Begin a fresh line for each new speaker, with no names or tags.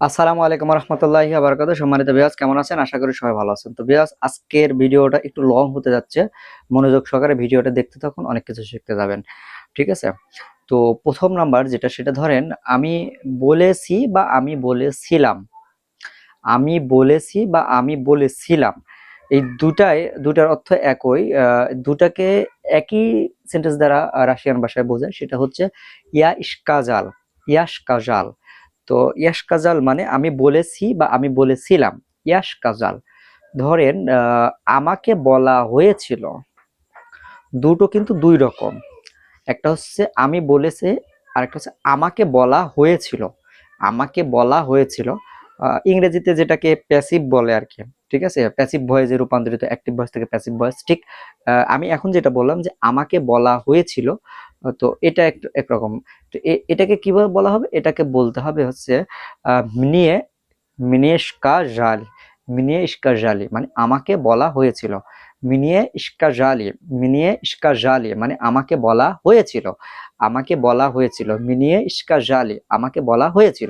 আসসালামু আলাইকুম রহমতুল্লাহি আবরকাত সম্মানিত বিয়াস কেমন আছেন? আশা করি সবাই ভালো আছেন। তো বিয়াস আজকের ভিডিওটা একটু লং হতে যাচ্ছে। মনোযোগ সহকারে ভিডিওটা দেখতে থাকুন, অনেক কিছু শিখতে যাবেন। ঠিক আছে? তো প্রথম নাম্বার যেটা, সেটা ধরেন, আমি বলেছি বা আমি বলেছিলাম। আমি বলেছি বা আমি বলেছিলাম। এই দুটাই, দুটার অর্থ একই। দুটাকে একই সেন্টেন্স দ্বারা রাশিয়ান ভাষায় বোঝায়। সেটা হচ্ছে ইয়া ইস্কাজাল ইয়াস কাজাল। তো ইয়াস কাজাল মানে আমি বলেছি বা আমি বলেছিলাম ইয়াস কাজাল। ধরেন আমাকে বলা হয়েছিল দুটো কিন্তু দুই রকম। একটা হচ্ছে আমি বলেছে আর একটা হচ্ছে আমাকে বলা হয়েছিল। আমাকে বলা হয়েছিল ইংরেজিতে যেটাকে প্যাসিভ বলে আর কি, ঠিক আছে? প্যাসিভ ভয়েসে রূপান্তরিত অ্যাক্টিভ ভয়েস থেকে প্যাসিভ ভয়েস ঠিক আমি এখন যেটা বললাম যে আমাকে বলা হয়েছিল তো এটা এক একরকম। তো এটাকে কীভাবে বলা হবে? এটাকে বলতে হবে হচ্ছে মিনিয়ে মিনিয়ে জালি, মিনিয়ে ইস্কা জালি। মানে আমাকে বলা হয়েছিল। মিনিয়ে ইস্কা জালি, মিনিয়ে ইস্কা জালি। মানে আমাকে বলা হয়েছিল। আমাকে বলা হয়েছিল, মিনিয়ে ইস্কা জালি। আমাকে বলা হয়েছিল।